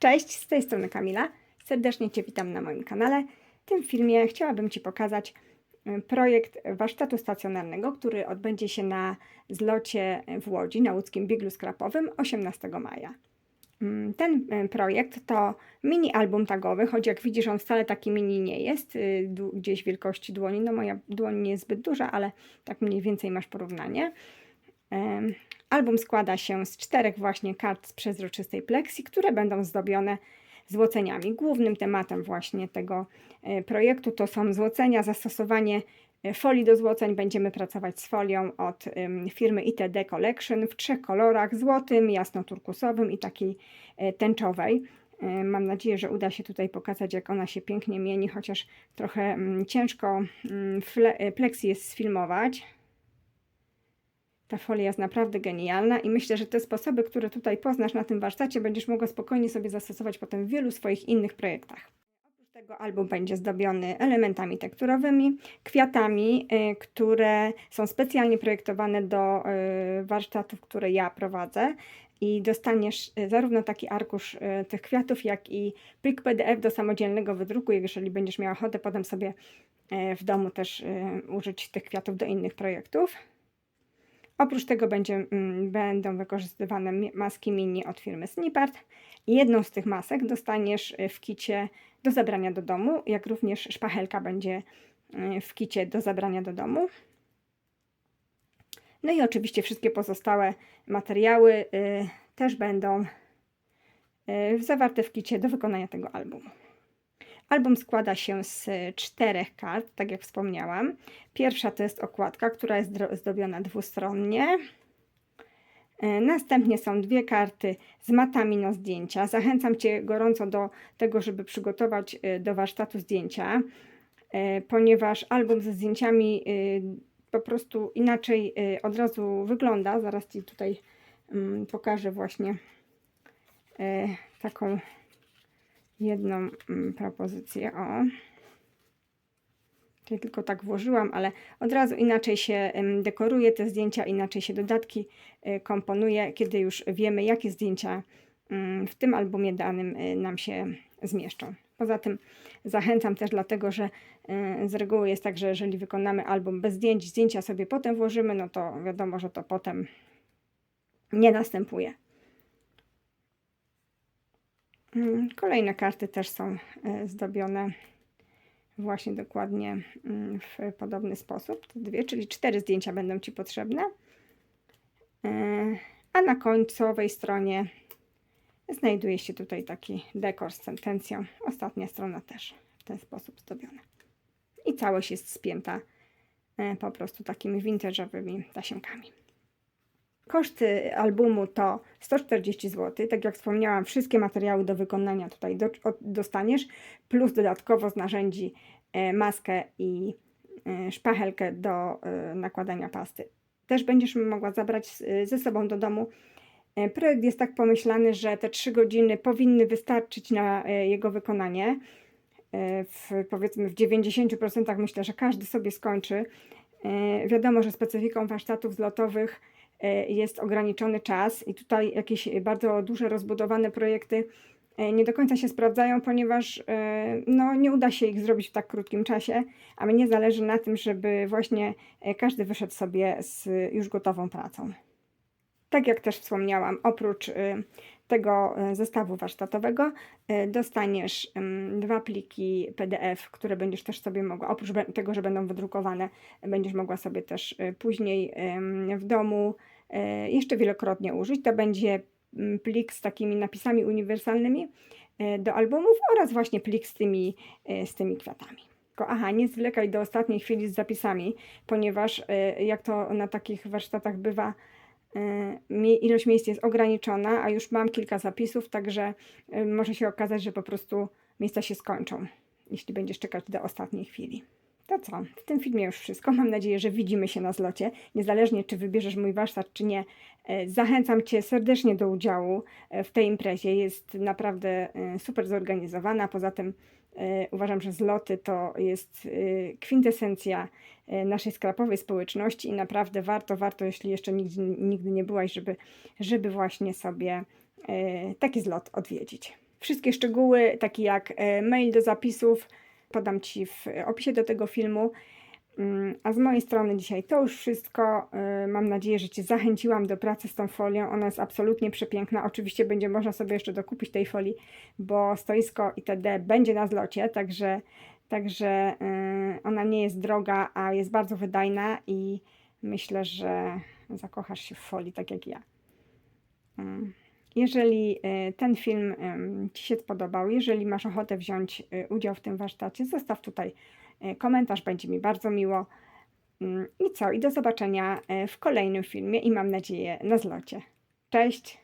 Cześć, z tej strony Kamila. Serdecznie Cię witam na moim kanale. W tym filmie chciałabym Ci pokazać y, projekt warsztatu stacjonarnego, który odbędzie się na zlocie w Łodzi, na łódzkim biglu skrapowym 18 maja. Mm, Ten y, projekt to mini album tagowy, choć jak widzisz on wcale taki mini nie jest, y, gdzieś wielkości dłoni. No moja dłoń nie jest zbyt duża, ale tak mniej więcej masz porównanie. Album składa się z czterech właśnie kart z przezroczystej pleksji, które będą zdobione złoceniami. Głównym tematem właśnie tego e, projektu to są złocenia, zastosowanie e, folii do złoceń. Będziemy pracować z folią od firmy ITD Collection w trzech kolorach: złotym, jasno-turkusowym i takiej e, tęczowej. Mam nadzieję, że uda się tutaj pokazać, jak ona się pięknie mieni, chociaż trochę mm, ciężko mm, pleksji jest sfilmować. Ta folia jest naprawdę genialna i myślę, że te sposoby, które tutaj poznasz na tym warsztacie, będziesz mogła spokojnie sobie zastosować potem w wielu swoich innych projektach. Oprócz tego album będzie zdobiony elementami tekturowymi, kwiatami, y, które są specjalnie projektowane do y, warsztatów, które ja prowadzę. I dostaniesz y, zarówno taki arkusz tych kwiatów, jak i plik PDF do samodzielnego wydruku, jeżeli będziesz miała ochotę potem sobie w domu też użyć tych kwiatów do innych projektów. Oprócz tego będzie, mm, będą wykorzystywane maski mini od firmy Snippard. Jedną z tych masek dostaniesz y, w kicie do zabrania do domu, jak również szpachelka będzie y, w kicie do zabrania do domu. No i oczywiście wszystkie pozostałe materiały y, też będą zawarte w kicie do wykonania tego albumu. Album składa się z czterech kart, tak jak wspomniałam. Pierwsza to jest okładka, która jest zdobiona dwustronnie. E, Następnie są dwie karty z matami na zdjęcia. Zachęcam Cię gorąco do tego, żeby przygotować e, do warsztatu zdjęcia, e, ponieważ album ze zdjęciami po prostu inaczej od razu wygląda. Zaraz Ci tutaj mm, pokażę właśnie taką jedną mm, propozycję. O. Tylko tak włożyłam, ale od razu inaczej się dekoruje te zdjęcia, inaczej się dodatki e, komponuje, kiedy już wiemy, jakie zdjęcia mm, w tym albumie danym e, nam się zmieszczą. Poza tym zachęcam też dlatego, że e, z reguły jest tak, że jeżeli wykonamy album bez zdjęć, zdjęcia sobie potem włożymy, no to wiadomo, że to potem nie następuje. Mm, Kolejne karty też są e, zdobione właśnie dokładnie mm, w podobny sposób. Dwie, czyli cztery zdjęcia będą Ci potrzebne. E, A na końcowej stronie znajduje się tutaj taki dekor z sentencją. Ostatnia strona też w ten sposób zdobiona. I całość jest spięta e, po prostu takimi vintage'owymi tasiemkami. Koszty albumu to 140 zł. Tak jak wspomniałam, wszystkie materiały do wykonania tutaj do, dostaniesz, plus dodatkowo z narzędzi e, maskę i e, szpachelkę do e, nakładania pasty. Też będziesz mogła zabrać ze sobą do domu. E, Projekt jest tak pomyślany, że te 3 godziny powinny wystarczyć na e, jego wykonanie. E, W, powiedzmy w 90% myślę, że każdy sobie skończy. E, Wiadomo, że specyfiką warsztatów zlotowych jest ograniczony czas i tutaj jakieś bardzo duże, rozbudowane projekty e, nie do końca się sprawdzają, ponieważ e, no, nie uda się ich zrobić w tak krótkim czasie, a mnie zależy na tym, żeby właśnie e, każdy wyszedł sobie z już gotową pracą. Tak jak też wspomniałam, oprócz y, tego y, zestawu warsztatowego y, dostaniesz dwa pliki PDF, które będziesz też sobie mogła, oprócz tego, że będą wydrukowane, będziesz mogła sobie też później w domu jeszcze wielokrotnie użyć. To będzie plik z takimi napisami uniwersalnymi do albumów oraz właśnie plik z tymi, z tymi kwiatami. Aha, nie zwlekaj do ostatniej chwili z zapisami, ponieważ jak to na takich warsztatach bywa, ilość miejsc jest ograniczona, a już mam kilka zapisów, także y, może się okazać, że po prostu miejsca się skończą, jeśli będziesz czekać do ostatniej chwili. To co? W tym filmie już wszystko. Mam nadzieję, że widzimy się na zlocie. Niezależnie, czy wybierzesz mój warsztat, czy nie, e, zachęcam Cię serdecznie do udziału e, w tej imprezie. Jest naprawdę e, super zorganizowana. Poza tym e, uważam, że zloty to jest e, kwintesencja e, naszej skrapowej społeczności i naprawdę warto, warto, jeśli jeszcze nigdy, nigdy nie byłaś, żeby, żeby właśnie sobie e, taki zlot odwiedzić. Wszystkie szczegóły, takie jak e, mail do zapisów, podam Ci w opisie do tego filmu. Mm, A z mojej strony dzisiaj to już wszystko. E, Mam nadzieję, że Cię zachęciłam do pracy z tą folią. Ona jest absolutnie przepiękna. Oczywiście będzie można sobie jeszcze dokupić tej folii, bo stoisko itd. będzie na zlocie, także, także e, ona nie jest droga, a jest bardzo wydajna i myślę, że zakochasz się w folii, tak jak ja. Mm. Jeżeli e, ten film Ci się spodobał, jeżeli masz ochotę wziąć udział w tym warsztacie, zostaw tutaj komentarz, będzie mi bardzo miło. Mm, I co? I do zobaczenia e, w kolejnym filmie i mam nadzieję na zlocie. Cześć!